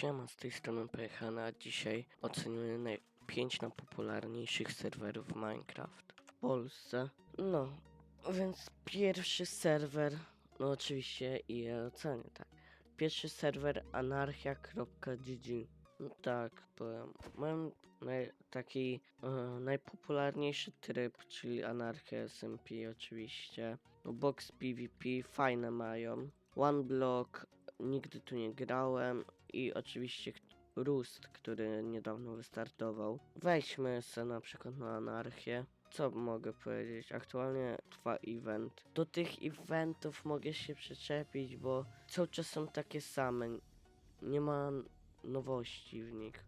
Siema, z tej strony Pojechana, a dzisiaj ocenimy naj- 5 najpopularniejszych serwerów Minecraft w Polsce. No, więc pierwszy serwer, no oczywiście i ja ocenię, tak. Pierwszy serwer anarchia.gg. No tak, powiem. Mam naj- taki e, najpopularniejszy tryb, czyli Anarchia SMP oczywiście. No, box PvP fajne mają. One Block nigdy tu nie grałem i oczywiście Roost, który niedawno wystartował. Weźmy se na przykład na Anarchię. Co mogę powiedzieć? Aktualnie trwa event. Do tych eventów mogę się przyczepić, bo cały czas są takie same. Nie ma nowości w nich.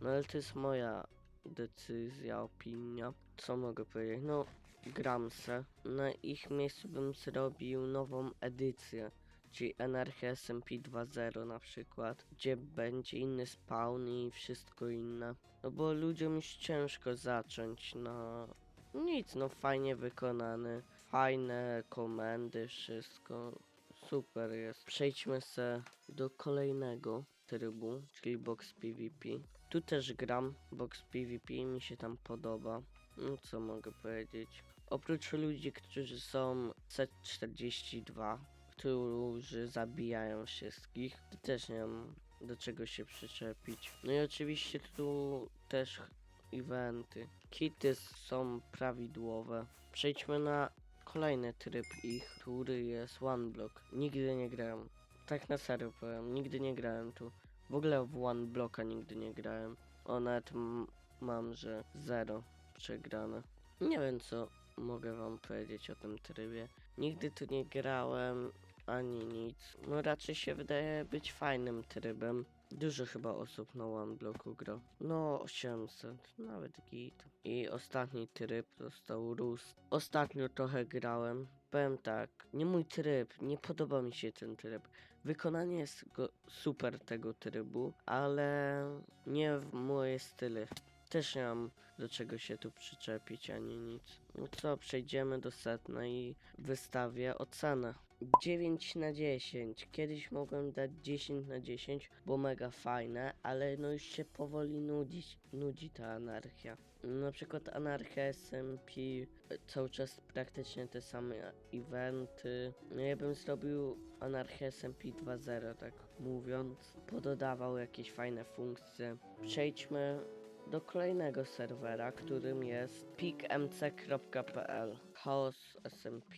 No ale to jest moja decyzja, opinia. Co mogę powiedzieć? No, gram se. Na ich miejscu bym zrobił nową edycję czyli Anarchia SMP 2.0 na przykład, gdzie będzie inny spawn i wszystko inne. No bo ludziom już ciężko zacząć na nic, no fajnie wykonany, fajne komendy, wszystko super jest. Przejdźmy se do kolejnego trybu, czyli box PvP. Tu też gram box PvP, mi się tam podoba. No co mogę powiedzieć? Oprócz ludzi, którzy są C42, którzy zabijają wszystkich. Też nie mam do czego się przyczepić. No i oczywiście tu też eventy. Kity są prawidłowe. Przejdźmy na kolejny tryb ich, który jest One Block. Nigdy nie grałem. Tak na serio powiem, nigdy nie grałem tu. W ogóle w One Blocka nigdy nie grałem. O, nawet mam, że zero przegrane. Nie wiem co mogę wam powiedzieć o tym trybie. Nigdy tu nie grałem ani nic. No raczej się wydaje być fajnym trybem. Dużo chyba osób na One Blocku gra. No 800, nawet git. I ostatni tryb został Roost. Ostatnio trochę grałem. Powiem tak, nie mój tryb, nie podoba mi się ten tryb. Wykonanie jest super tego trybu, ale nie w moje style. Też nie mam do czego się tu przyczepić ani nic. No co, przejdziemy do setna i wystawię ocenę. 9 na 10. Kiedyś mogłem dać 10 na 10, bo mega fajne, ale no już się powoli nudzić, nudzi ta anarchia. Na przykład anarchia SMP, cały czas praktycznie te same eventy. No ja bym zrobił anarchię SMP 2.0, tak mówiąc. Pododawał jakieś fajne funkcje. Przejdźmy do kolejnego serwera, którym jest peakmc.pl Chaos SMP.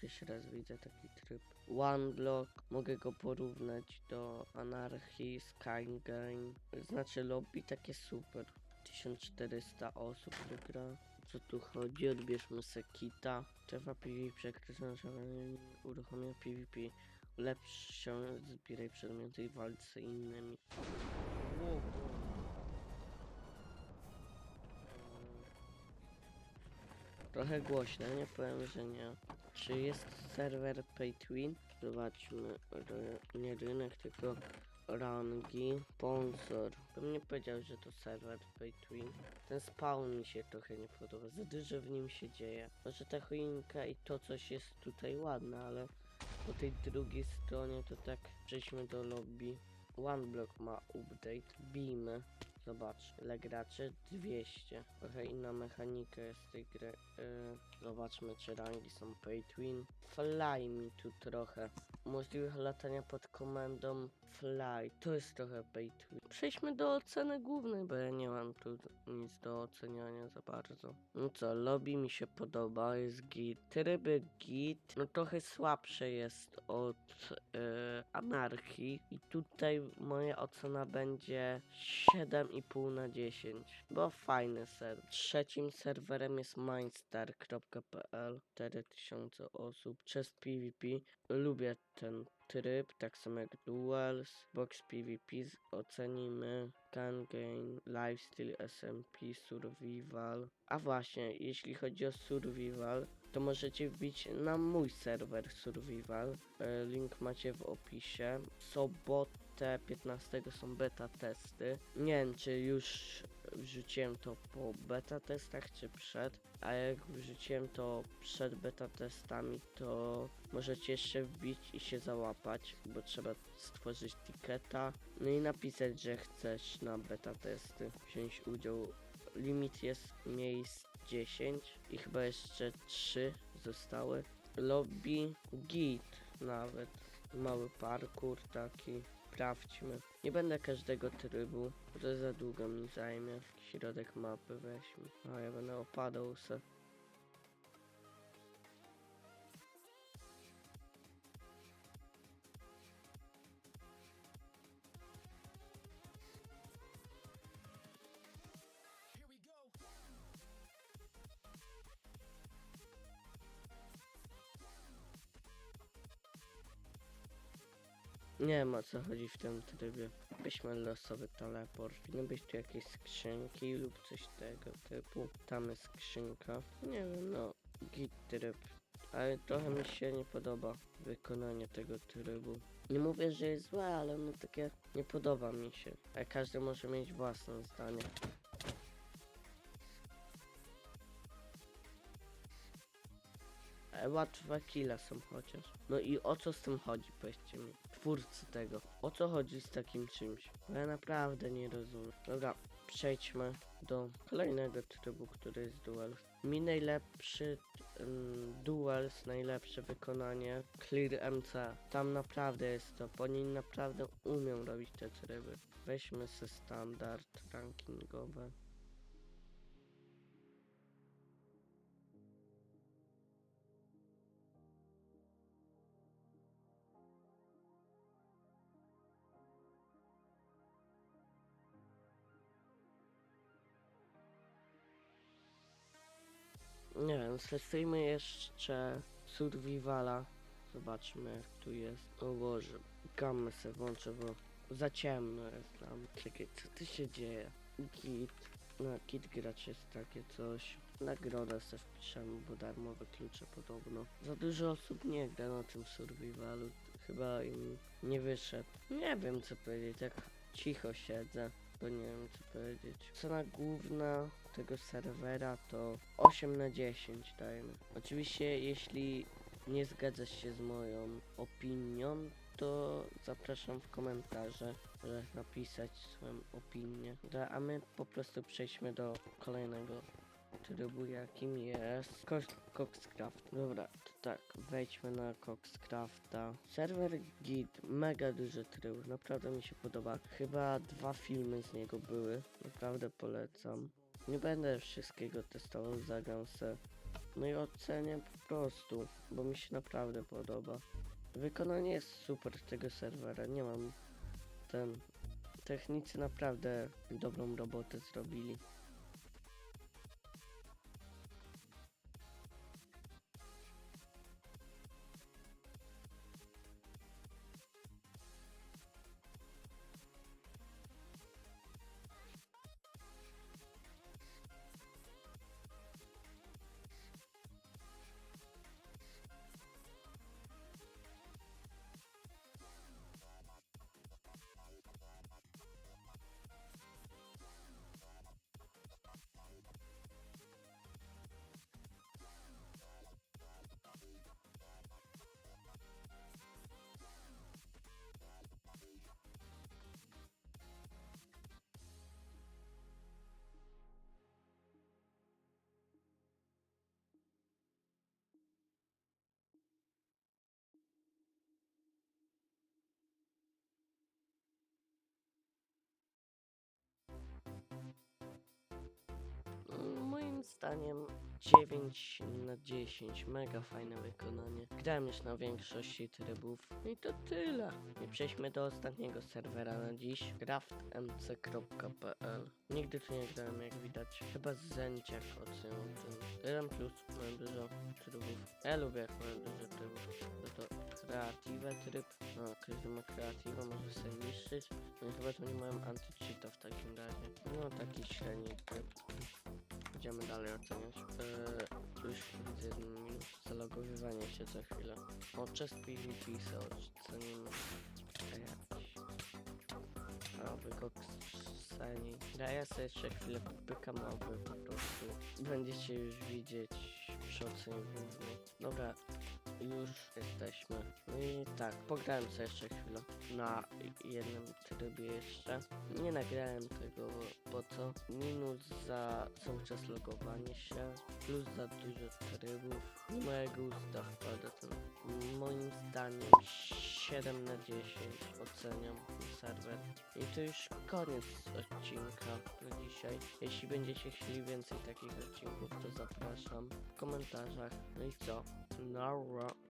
Pierwszy raz widzę taki tryb. One Block, mogę go porównać do Anarchii, Skygame. Znaczy lobby takie super. 1400 osób tu gra. Co tu chodzi? Odbierzmy sekita. Trwa PvP przekroczona uruchomia PvP. Ulepsz się, zbieraj przedmioty i walcz z innymi. Wow. Trochę głośno, nie powiem, że nie. Czy jest serwer Pay to Win? Zobaczmy, ry- nie rynek, tylko rangi, sponsor. Bym nie powiedział, że to serwer Pay to Win. Ten spawn mi się trochę nie podoba, za dużo w nim się dzieje. Może ta choinka i to coś jest tutaj ładne, ale po tej drugiej stronie to tak przejdźmy do lobby. OneBlock ma update, bijmy. Zobacz, ile graczy? 200. Trochę inna mechanika jest tej gry. Yy, zobaczmy, czy rangi są win. Fly mi tu trochę. Możliwość latania pod komendą fly. To jest trochę win. Przejdźmy do oceny głównej, bo ja nie mam tu nic do oceniania za bardzo. No co, lobby mi się podoba, jest git. Tryby git, no trochę słabsze jest od yy, anarchii. I tutaj moja ocena będzie 7,5 na 10. Bo fajny serwer. Trzecim serwerem jest mindstar.pl 4000 osób. Przez PvP. Lubię ten tryb, tak samo jak Duels, Box PvP ocenimy, Game, Lifestyle SMP, Survival. A właśnie, jeśli chodzi o Survival, to możecie wbić na mój serwer Survival. E, Link macie w opisie. Sobot te 15 są beta testy. Nie wiem, czy już wrzuciłem to po beta testach, czy przed. A jak wrzuciłem to przed beta testami, to możecie jeszcze wbić i się załapać, bo trzeba stworzyć tiketa. No i napisać, że chcesz na beta testy wziąć udział. Limit jest miejsc 10 i chyba jeszcze 3 zostały. Lobby git nawet. Mały parkour taki. Sprawdźmy. Nie będę każdego trybu, bo to za długo mi zajmie. Środek mapy weźmy. A ja będę opadał se. Nie o co chodzi w tym trybie. Weźmy losowy teleport. Powinny być tu jakieś skrzynki lub coś tego typu. Tam jest skrzynka. Nie wiem, no. Git tryb. Ale trochę mi się nie podoba wykonanie tego trybu. Nie mówię, że jest złe, ale no takie nie podoba mi się. A każdy może mieć własne zdanie. Łatwe kile są chociaż. No i o co z tym chodzi, powiedzcie mi. Twórcy tego. O co chodzi z takim czymś? Ja naprawdę nie rozumiem. Dobra, przejdźmy do kolejnego trybu, który jest duels. Mi najlepszy um, najlepsze wykonanie Clear MC. Tam naprawdę jest to, bo oni naprawdę umią robić te tryby. Weźmy se standard rankingowe. Nie wiem, stosujmy jeszcze Survivala. Zobaczmy tu jest. O Boże, gamę se włączę, bo za ciemno jest tam. Czekaj, co tu się dzieje? Git. Na kit gracz jest takie coś. Nagrodę se wpiszemy, bo darmowe klucze podobno. Za dużo osób nie gra na tym survivalu. Chyba im nie wyszedł. Nie wiem co powiedzieć, tak cicho siedzę bo nie wiem co powiedzieć. Cena główna tego serwera to 8 na 10 dajmy. Oczywiście jeśli nie zgadzasz się z moją opinią, to zapraszam w komentarze, żeby napisać swoją opinię. A my po prostu przejdźmy do kolejnego trybu, jakim jest Cox- Coxcraft. Dobra, to tak, wejdźmy na Coxcrafta. Serwer Git, mega duży tryb, naprawdę mi się podoba. Chyba dwa filmy z niego były, naprawdę polecam. Nie będę wszystkiego testował, zagram se. No i ocenię po prostu, bo mi się naprawdę podoba. Wykonanie jest super tego serwera, nie mam ten... Technicy naprawdę dobrą robotę zrobili. Zdaniem 9 na 10, mega fajne wykonanie. Grałem już na większości trybów. I to tyle. I przejdźmy do ostatniego serwera na dziś, craftmc.pl. Nigdy tu nie grałem, jak widać. Chyba z Zenciak ocenią ten. 1 plus mają dużo trybów. Ja lubię jak mają dużo trybów. No to kreatywę tryb. No, każdy ma kreatywę, może sobie niszczyć. No i chyba to nie mają anti-cheata w takim razie. No taki średni tryb. Będziemy dalej oceniać. Eee, już widzę minus. Zalogowywanie się za chwilę. O, chest PvP se ocenimy. Jakiś. kokseni. Ja, ja sobie jeszcze chwilę popykam oby po prostu. Będziecie już widzieć przy ocenie. Dobra, już jesteśmy. No i tak, pograłem sobie jeszcze chwilę na jednym trybie jeszcze. Nie nagrałem tego, bo co? Minus za cały czas logowanie się, plus za dużo trybów. Nie mojego usta wpada ten. Moim zdaniem 7 na 10 oceniam serwer. I to już koniec odcinka na dzisiaj. Jeśli będziecie chcieli więcej takich odcinków, to zapraszam w komentarzach. No i co? Nara.